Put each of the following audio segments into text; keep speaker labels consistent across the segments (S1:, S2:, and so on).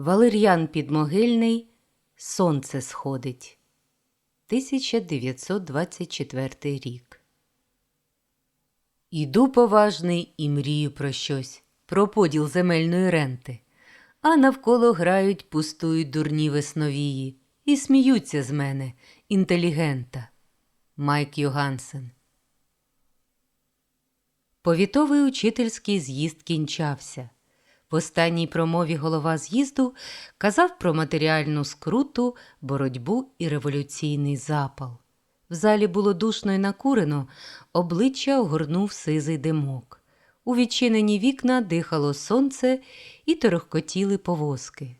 S1: Валер'ян Підмогильний Сонце сходить. 1924 рік. Іду поважний і мрію про щось, про поділ земельної ренти, а навколо грають, пустують дурні весновії і сміються з мене, інтелігента. Майк Йогансен. Повітовий учительський з'їзд кінчався. В останній промові голова з'їзду казав про матеріальну скруту, боротьбу і революційний запал. В залі було душно й накурено, обличчя огорнув сизий димок. У відчинені вікна дихало сонце і торохкотіли повозки.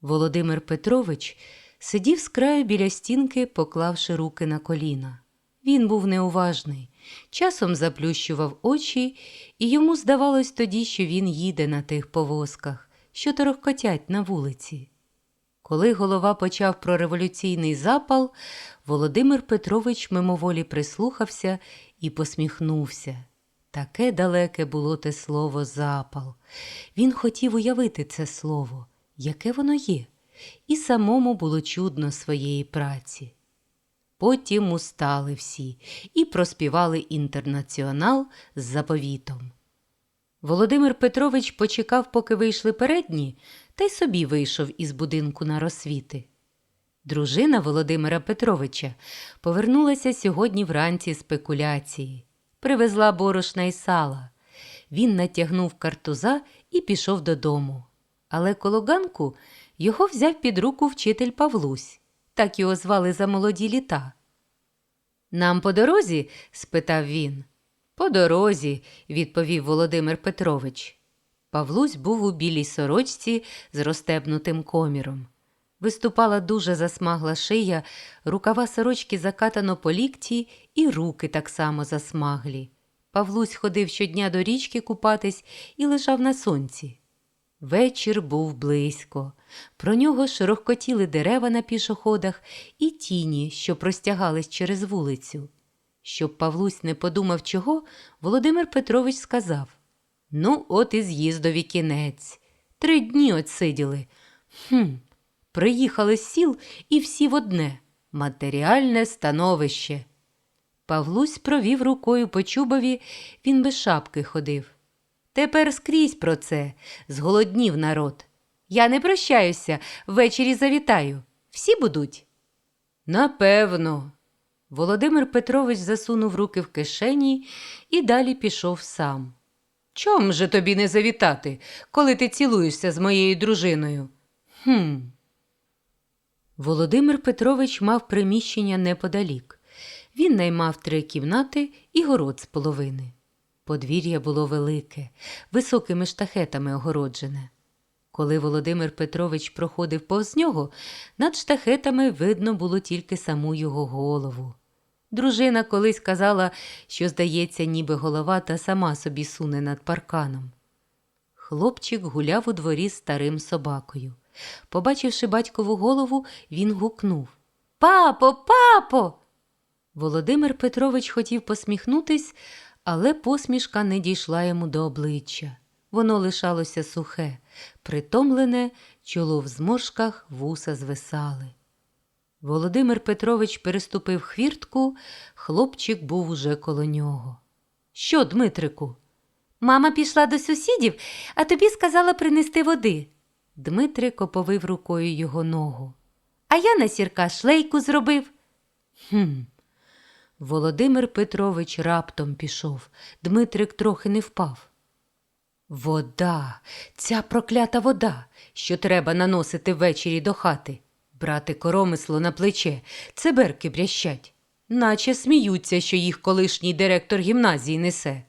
S1: Володимир Петрович сидів з краю біля стінки, поклавши руки на коліна. Він був неуважний, часом заплющував очі, і йому здавалось тоді, що він їде на тих повозках, що торохкотять на вулиці. Коли голова почав про революційний запал, Володимир Петрович мимоволі прислухався і посміхнувся. Таке далеке було те слово запал. Він хотів уявити це слово, яке воно є, і самому було чудно своєї праці. Потім устали всі і проспівали інтернаціонал з заповітом. Володимир Петрович почекав, поки вийшли передні, та й собі вийшов із будинку на розсвіти. Дружина Володимира Петровича повернулася сьогодні вранці спекуляції, привезла борошна й сала. Він натягнув картуза і пішов додому. Але коло ганку його взяв під руку вчитель Павлусь, так його звали за молоді літа. Нам по дорозі? спитав він. По дорозі, відповів Володимир Петрович. Павлусь був у білій сорочці з розстебнутим коміром. Виступала дуже засмагла шия, рукава сорочки закатано по лікті, і руки так само засмаглі. Павлусь ходив щодня до річки купатись і лежав на сонці. Вечір був близько. Про нього широкотіли дерева на пішоходах і тіні, що простягались через вулицю. Щоб Павлусь не подумав чого, Володимир Петрович сказав Ну, от і з'їздові кінець. Три дні отсиділи. Хм, приїхали з сіл і всі в одне матеріальне становище. Павлусь провів рукою по чубові, він без шапки ходив. Тепер скрізь про це, зголоднів народ. Я не прощаюся, ввечері завітаю. Всі будуть? Напевно. Володимир Петрович засунув руки в кишені і далі пішов сам. Чом же тобі не завітати, коли ти цілуєшся з моєю дружиною? Хм. Володимир Петрович мав приміщення неподалік. Він наймав три кімнати і город з половини. Подвір'я було велике, високими штахетами огороджене. Коли Володимир Петрович проходив повз нього, над штахетами видно було тільки саму його голову. Дружина колись казала, що, здається, ніби голова та сама собі суне над парканом. Хлопчик гуляв у дворі з старим собакою. Побачивши батькову голову, він гукнув Папо, папо. Володимир Петрович хотів посміхнутись, але посмішка не дійшла йому до обличчя. Воно лишалося сухе, притомлене, чоло в зморшках, вуса звисали. Володимир Петрович переступив хвіртку, хлопчик був уже коло нього. Що, Дмитрику? Мама пішла до сусідів, а тобі сказала принести води. Дмитрик оповив рукою його ногу. А я на сірка шлейку зробив. Хм. Володимир Петрович раптом пішов. Дмитрик трохи не впав. Вода, ця проклята вода, що треба наносити ввечері до хати. Брати коромисло на плече, цеберки брящать, наче сміються, що їх колишній директор гімназії несе.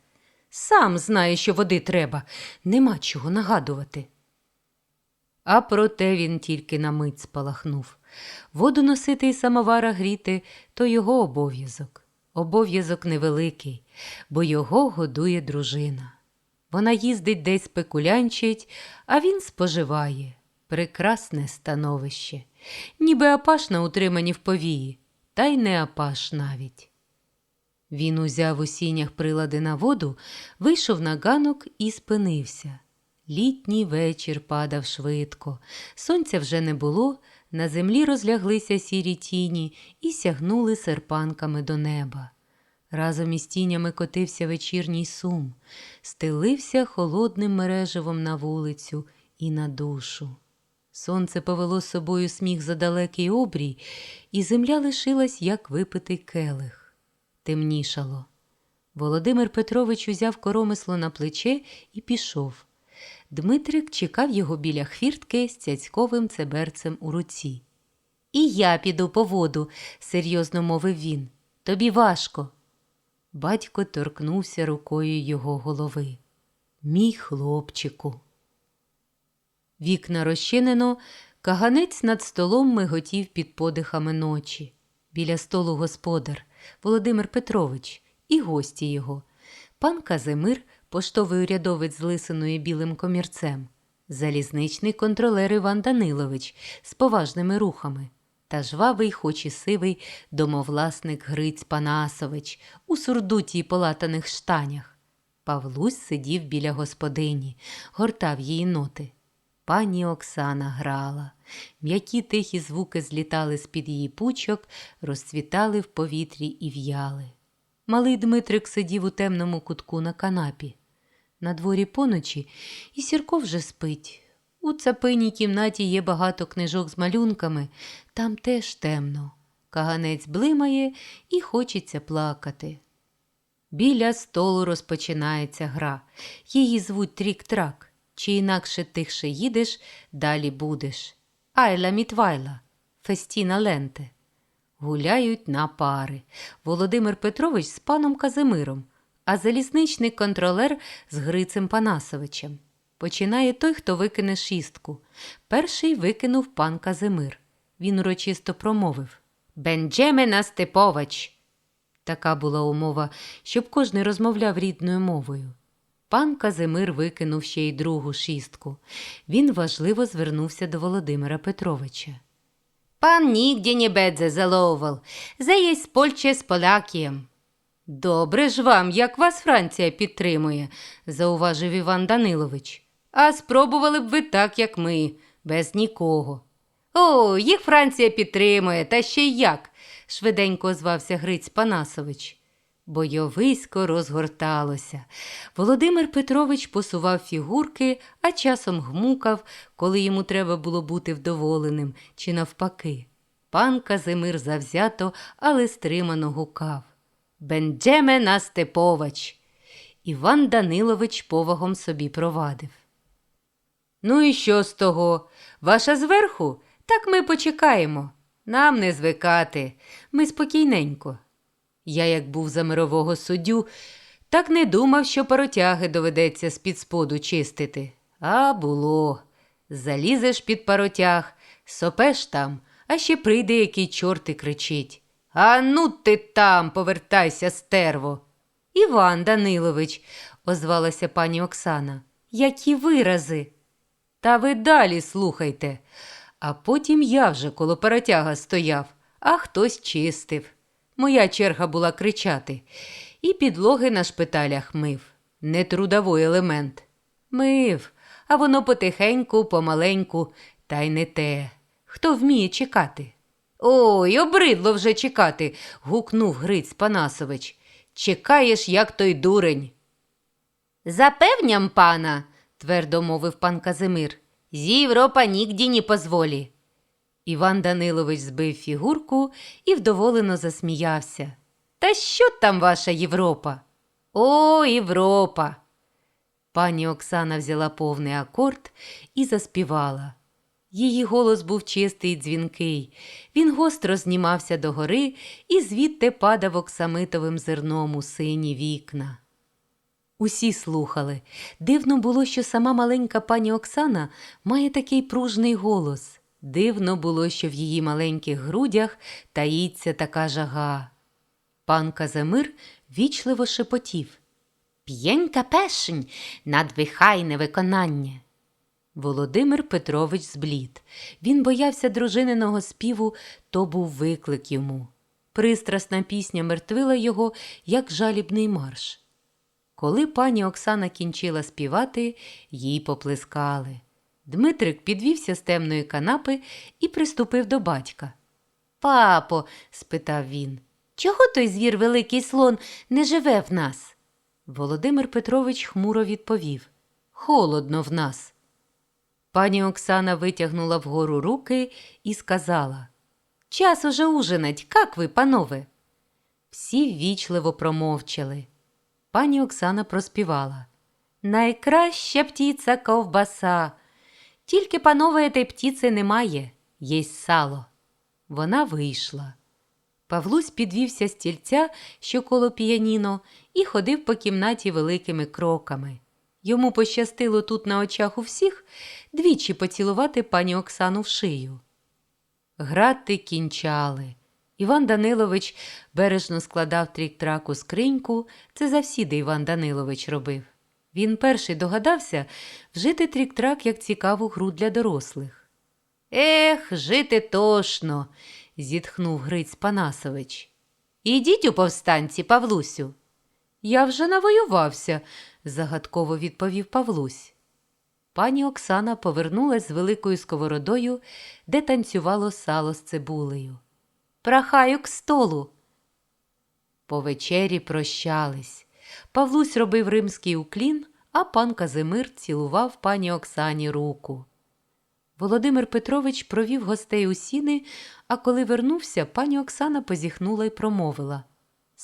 S1: Сам знає, що води треба, нема чого нагадувати. А проте він тільки на мить спалахнув. Воду носити і самовара гріти то його обов'язок. Обов'язок невеликий, бо його годує дружина. Вона їздить десь спекулянчить, а він споживає. Прекрасне становище, ніби апаш на утримані в повії, та й не апаш навіть. Він узяв у сінях прилади на воду, вийшов на ганок і спинився. Літній вечір падав швидко. Сонця вже не було, на землі розляглися сірі тіні і сягнули серпанками до неба. Разом із тінями котився вечірній сум, стелився холодним мереживом на вулицю і на душу. Сонце повело з собою сміх за далекий обрій, і земля лишилась, як випитий келих. Темнішало. Володимир Петрович узяв коромисло на плече і пішов. Дмитрик чекав його біля хвіртки з цяцьковим цеберцем у руці. І я піду по воду, серйозно мовив він. Тобі важко. Батько торкнувся рукою його голови. Мій хлопчику. Вікна розчинено, каганець над столом миготів під подихами ночі. Біля столу господар Володимир Петрович і гості його. Пан Казимир, поштовий урядовець з лисиною білим комірцем, залізничний контролер Іван Данилович з поважними рухами та жвавий, хоч і сивий, домовласник Гриць Панасович у сурдуті й полатаних штанях. Павлусь сидів біля господині, гортав її ноти. Пані Оксана грала. М'які тихі звуки злітали з-під її пучок, розцвітали в повітрі і в'яли. Малий Дмитрик сидів у темному кутку на канапі. На дворі поночі і Сірко вже спить. У цапиній кімнаті є багато книжок з малюнками, там теж темно. Каганець блимає і хочеться плакати. Біля столу розпочинається гра. Її звуть трік-трак. Чи інакше тихше їдеш, далі будеш. Айла мітвайла, фестіна ленте. Гуляють на пари. Володимир Петрович з паном Казимиром, а залізничний контролер з Грицем Панасовичем. Починає той, хто викине шістку. Перший викинув пан Казимир. Він урочисто промовив Бенджемена Степович. Така була умова, щоб кожний розмовляв рідною мовою. Пан Казимир викинув ще й другу шістку. Він важливо звернувся до Володимира Петровича. Пан нігде не бедзе заловував. Є Польче з Полякієм. Добре ж вам, як вас Франція підтримує, зауважив Іван Данилович. А спробували б ви так, як ми, без нікого. О, їх Франція підтримує, та ще й як, швиденько озвався Гриць Панасович. Бойовисько розгорталося. Володимир Петрович посував фігурки, а часом гмукав, коли йому треба було бути вдоволеним, чи навпаки. Пан Казимир завзято, але стримано гукав. Бенджеме на Степовач. Іван Данилович повагом собі провадив. Ну і що з того? Ваша зверху? Так ми почекаємо. Нам не звикати. Ми спокійненько. Я, як був за мирового суддю, так не думав, що паротяги доведеться з-під споду чистити. А було. Залізеш під паротяг, сопеш там, а ще прийде який чорт і кричить. А ну ти там, повертайся, стерво. Іван Данилович, озвалася пані Оксана. Які вирази. Та ви далі слухайте. А потім я вже коло паротяга стояв, а хтось чистив. Моя черга була кричати, і підлоги на шпиталях мив. Не трудовий елемент. Мив, а воно потихеньку, помаленьку, та й не те. Хто вміє чекати? Ой, обридло вже чекати. гукнув Гриць Панасович. Чекаєш, як той дурень. Запевням пана, твердо мовив пан Казимир. Зі Європа нігді не позволі. Іван Данилович збив фігурку і вдоволено засміявся. Та що там ваша Європа? О, Європа. Пані Оксана взяла повний акорд і заспівала. Її голос був чистий й дзвінкий. Він гостро знімався догори і звідти падав оксамитовим зерном у сині вікна. Усі слухали. Дивно було, що сама маленька пані Оксана має такий пружний голос. Дивно було, що в її маленьких грудях таїться така жага. Пан Казимир вічливо шепотів. П'єнька пешень, надвихайне виконання. Володимир Петрович зблід. Він боявся дружининого співу, то був виклик йому. Пристрасна пісня мертвила його, як жалібний марш. Коли пані Оксана кінчила співати, їй поплескали. Дмитрик підвівся з темної канапи і приступив до батька. Папо, спитав він, чого той звір великий слон не живе в нас? Володимир Петрович хмуро відповів Холодно в нас. Пані Оксана витягнула вгору руки і сказала Час уже ужинать, как ви, панове? Всі ввічливо промовчали. Пані Оксана проспівала Найкраща птіця ковбаса. Тільки, панове, этой птіці немає, єсть сало. Вона вийшла. Павлусь підвівся з тільця, що коло піаніно, і ходив по кімнаті великими кроками. Йому пощастило тут на очах у всіх двічі поцілувати пані Оксану в шию. Грати кінчали. Іван Данилович бережно складав трік-трак у скриньку, це завсіди Іван Данилович робив. Він перший догадався вжити трік-трак як цікаву гру для дорослих. Ех, жити тошно, зітхнув Гриць Панасович. Ідіть у повстанці, Павлусю. Я вже навоювався, загадково відповів Павлусь. Пані Оксана повернулась з великою сковородою, де танцювало сало з цибулею. Прахаю к столу. По вечері прощались. Павлусь робив римський уклін, а пан Казимир цілував пані Оксані руку. Володимир Петрович провів гостей у сіни, а коли вернувся, пані Оксана позіхнула й промовила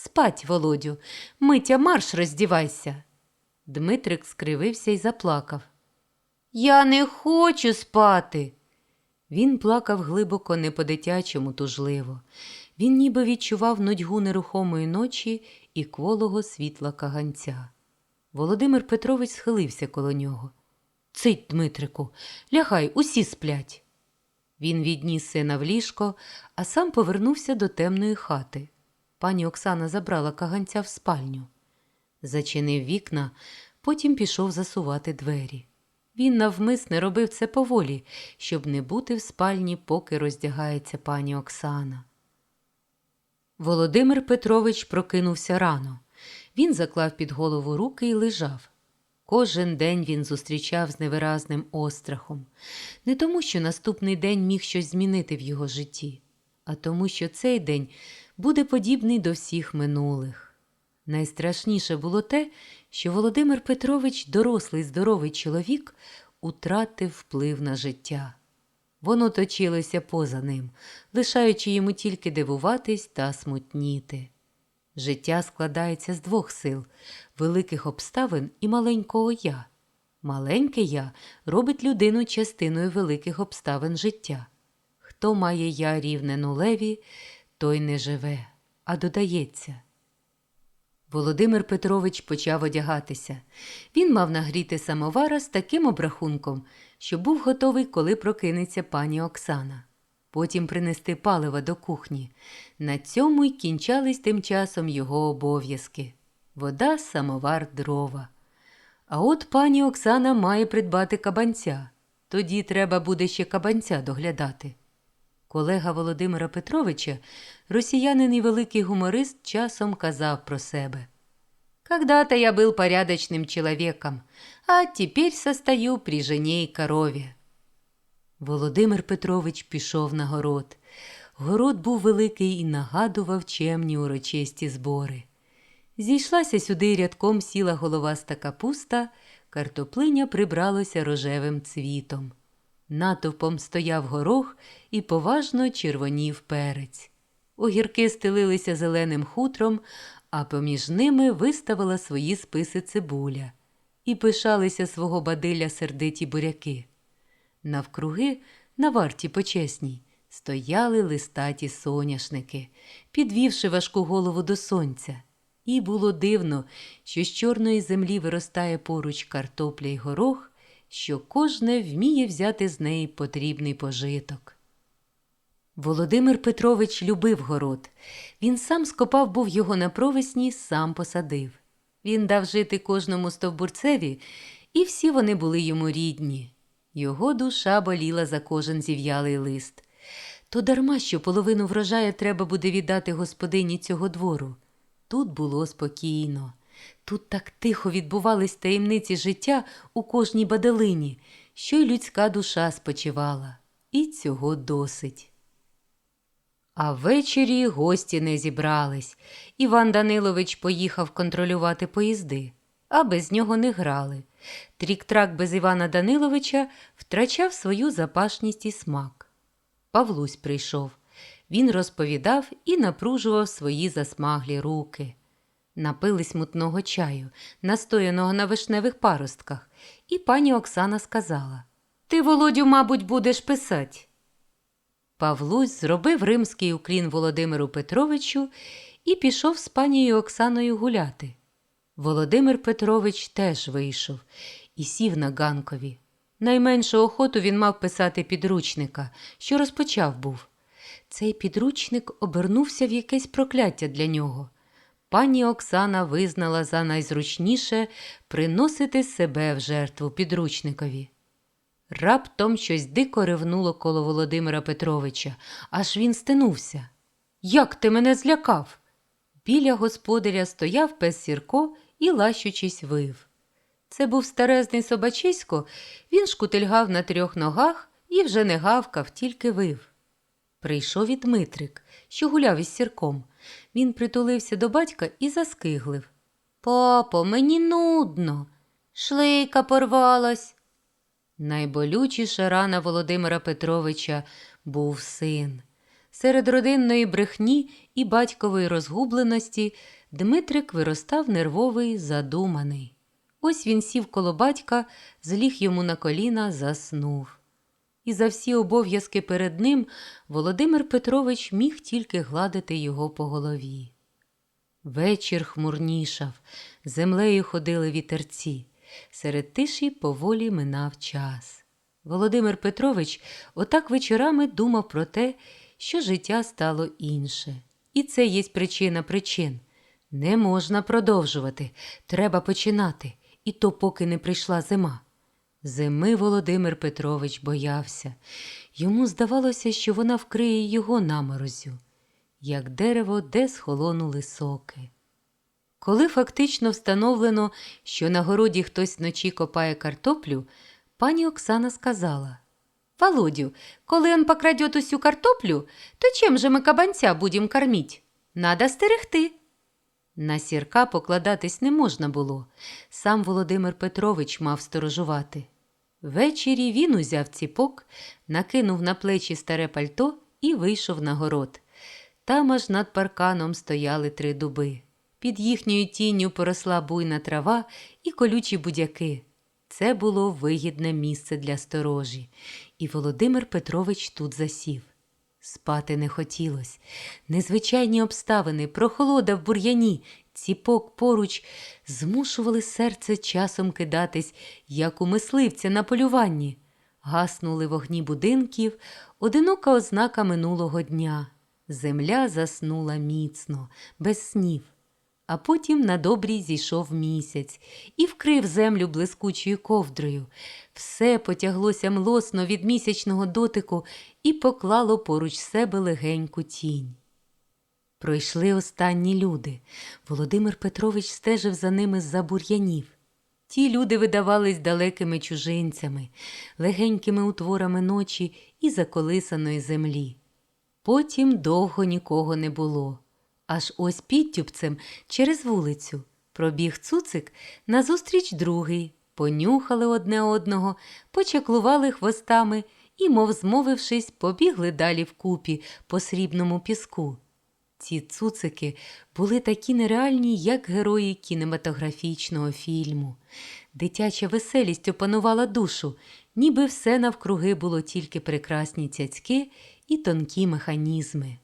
S1: Спать, Володю, митя марш роздівайся. Дмитрик скривився й заплакав. Я не хочу спати. Він плакав глибоко, не по-дитячому тужливо. Він ніби відчував нудьгу нерухомої ночі і кволого світла каганця. Володимир Петрович схилився коло нього. Цить, Дмитрику, лягай, усі сплять. Він відніс сина в ліжко, а сам повернувся до темної хати. Пані Оксана забрала каганця в спальню. Зачинив вікна, потім пішов засувати двері. Він навмисне робив це поволі, щоб не бути в спальні, поки роздягається пані Оксана. Володимир Петрович прокинувся рано. Він заклав під голову руки і лежав. Кожен день він зустрічав з невиразним острахом, не тому, що наступний день міг щось змінити в його житті, а тому, що цей день буде подібний до всіх минулих. Найстрашніше було те, що Володимир Петрович, дорослий здоровий чоловік, утратив вплив на життя. Воно точилося поза ним, лишаючи йому тільки дивуватись та смутніти. Життя складається з двох сил великих обставин і маленького я. Маленьке я робить людину частиною великих обставин життя. Хто має я рівне нулеві, той не живе, а додається. Володимир Петрович почав одягатися. Він мав нагріти самовара з таким обрахунком, що був готовий, коли прокинеться пані Оксана. Потім принести палива до кухні. На цьому й кінчались тим часом його обов'язки вода, самовар, дрова. А от пані Оксана має придбати кабанця. Тоді треба буде ще кабанця доглядати. Колега Володимира Петровича, росіянин і великий гуморист, часом казав про себе. Когда-то я был порядочным человеком, а теперь состою при жене и корові. Володимир Петрович пішов на город. Город був великий і нагадував чемні урочисті збори. Зійшлася сюди рядком сіла головаста капуста, картоплиня прибралося рожевим цвітом. Натовпом стояв горох і поважно червонів перець. Огірки стелилися зеленим хутром, а поміж ними виставила свої списи цибуля і пишалися свого бадилля сердиті буряки. Навкруги, на варті почесній, стояли листаті соняшники, підвівши важку голову до сонця. І було дивно, що з чорної землі виростає поруч картопля й горох, що кожне вміє взяти з неї потрібний пожиток. Володимир Петрович любив город. Він сам скопав був його на провесні, сам посадив. Він дав жити кожному стовбурцеві, і всі вони були йому рідні. Його душа боліла за кожен зів'ялий лист. То дарма, що половину врожаю треба буде віддати господині цього двору. Тут було спокійно. Тут так тихо відбувались таємниці життя у кожній баделині, що й людська душа спочивала. І цього досить. А ввечері гості не зібрались. Іван Данилович поїхав контролювати поїзди, а без нього не грали. Трік-трак без Івана Даниловича втрачав свою запашність і смак. Павлусь прийшов. Він розповідав і напружував свої засмаглі руки. Напились мутного чаю, настояного на вишневих паростках, і пані Оксана сказала: Ти, Володю, мабуть, будеш писати. Павлусь зробив римський уклін Володимиру Петровичу і пішов з панією Оксаною гуляти. Володимир Петрович теж вийшов і сів на ганкові. Найменшу охоту він мав писати підручника, що розпочав був. Цей підручник обернувся в якесь прокляття для нього. Пані Оксана визнала за найзручніше приносити себе в жертву підручникові. Раптом щось дико ревнуло коло Володимира Петровича, аж він стинувся. Як ти мене злякав? Біля господаря стояв пес Сірко і, лащучись, вив. Це був старезний собачисько, він шкутильгав на трьох ногах і вже не гавкав, тільки вив. Прийшов і Дмитрик, що гуляв із сірком. Він притулився до батька і заскиглив. Папо, мені нудно. Шлейка порвалась. Найболючіша рана Володимира Петровича був син. Серед родинної брехні і батькової розгубленості Дмитрик виростав нервовий, задуманий. Ось він сів коло батька, зліг йому на коліна, заснув. І за всі обов'язки перед ним Володимир Петрович міг тільки гладити його по голові. Вечір хмурнішав, землею ходили вітерці. Серед тиші поволі минав час. Володимир Петрович отак вечорами думав про те, що життя стало інше. І це є причина причин. Не можна продовжувати, треба починати, і то поки не прийшла зима. Зими Володимир Петрович боявся. Йому здавалося, що вона вкриє його наморозю, як дерево, де схолонули соки. Коли фактично встановлено, що на городі хтось вночі копає картоплю, пані Оксана сказала Володю, коли он покрадет усю картоплю, то чим же ми кабанця будем кормить? Надо стерегти. На сірка покладатись не можна було. Сам Володимир Петрович мав сторожувати. Ввечері він узяв ціпок, накинув на плечі старе пальто і вийшов на город. Там аж над парканом стояли три дуби. Під їхньою тінню поросла буйна трава і колючі будяки. Це було вигідне місце для сторожі, і Володимир Петрович тут засів. Спати не хотілось. Незвичайні обставини, прохолода в бур'яні, ціпок поруч змушували серце часом кидатись, як у мисливця на полюванні. Гаснули вогні будинків, одинока ознака минулого дня. Земля заснула міцно, без снів. А потім на добрій зійшов місяць і вкрив землю блискучою ковдрою. Все потяглося млосно від місячного дотику і поклало поруч себе легеньку тінь. Пройшли останні люди. Володимир Петрович стежив за ними з-за бур'янів. Ті люди видавались далекими чужинцями, легенькими утворами ночі і заколисаної землі. Потім довго нікого не було. Аж ось підтюпцем через вулицю пробіг цуцик назустріч другий, понюхали одне одного, почаклували хвостами і, мов змовившись, побігли далі вкупі по срібному піску. Ці цуцики були такі нереальні, як герої кінематографічного фільму. Дитяча веселість опанувала душу, ніби все навкруги було тільки прекрасні цяцьки і тонкі механізми.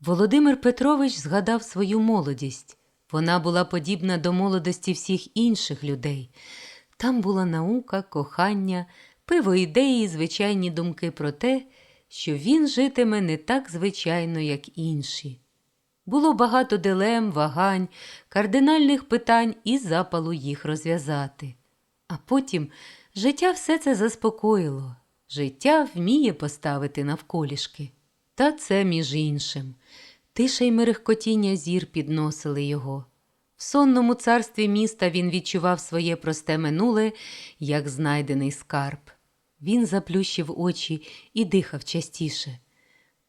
S1: Володимир Петрович згадав свою молодість. Вона була подібна до молодості всіх інших людей. Там була наука, кохання, пиво ідеї, звичайні думки про те, що він житиме не так звичайно, як інші. Було багато дилем, вагань, кардинальних питань і запалу їх розв'язати. А потім життя все це заспокоїло. Життя вміє поставити навколішки. Та це між іншим. Тиша й мерехкотіння зір підносили його. В сонному царстві міста він відчував своє просте минуле, як знайдений скарб. Він заплющив очі і дихав частіше.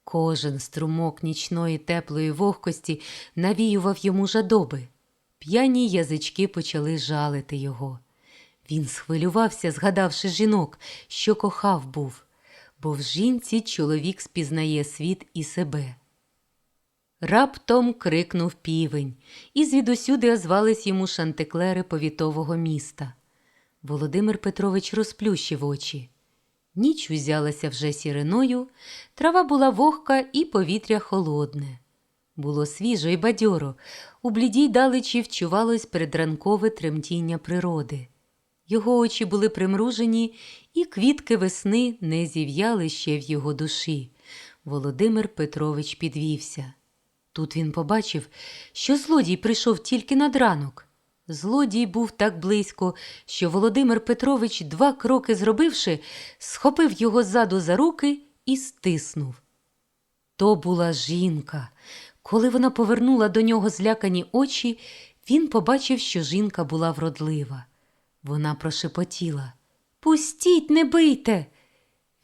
S1: Кожен струмок нічної теплої вогкості навіював йому жадоби. П'яні язички почали жалити його. Він схвилювався, згадавши жінок, що кохав був, бо в жінці чоловік спізнає світ і себе. Раптом крикнув півень, і звідусюди озвались йому шантиклери повітового міста. Володимир Петрович розплющив очі. Ніч узялася вже сіриною, трава була вогка і повітря холодне. Було свіжо і бадьоро, у блідій далечі вчувалось передранкове тремтіння природи. Його очі були примружені, і квітки весни не зів'яли ще в його душі. Володимир Петрович підвівся. Тут він побачив, що злодій прийшов тільки над ранок. Злодій був так близько, що Володимир Петрович, два кроки зробивши, схопив його ззаду за руки і стиснув. То була жінка. Коли вона повернула до нього злякані очі, він побачив, що жінка була вродлива. Вона прошепотіла Пустіть, не бийте.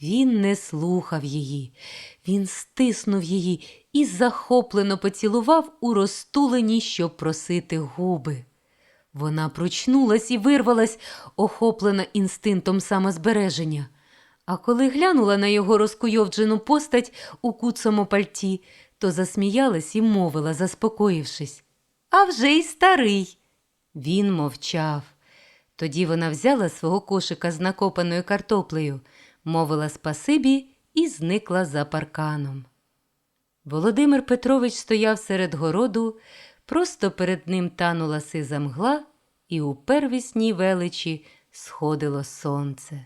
S1: Він не слухав її. Він стиснув її і захоплено поцілував у розтулені, щоб просити губи. Вона прочнулась і вирвалась, охоплена інстинктом самозбереження. А коли глянула на його розкуйовджену постать у куцому пальті, то засміялась і мовила, заспокоївшись. А вже й старий. Він мовчав. Тоді вона взяла свого кошика з накопаною картоплею, мовила спасибі і зникла за парканом. Володимир Петрович стояв серед городу, просто перед ним танула сиза мгла, і у первісній величі сходило сонце.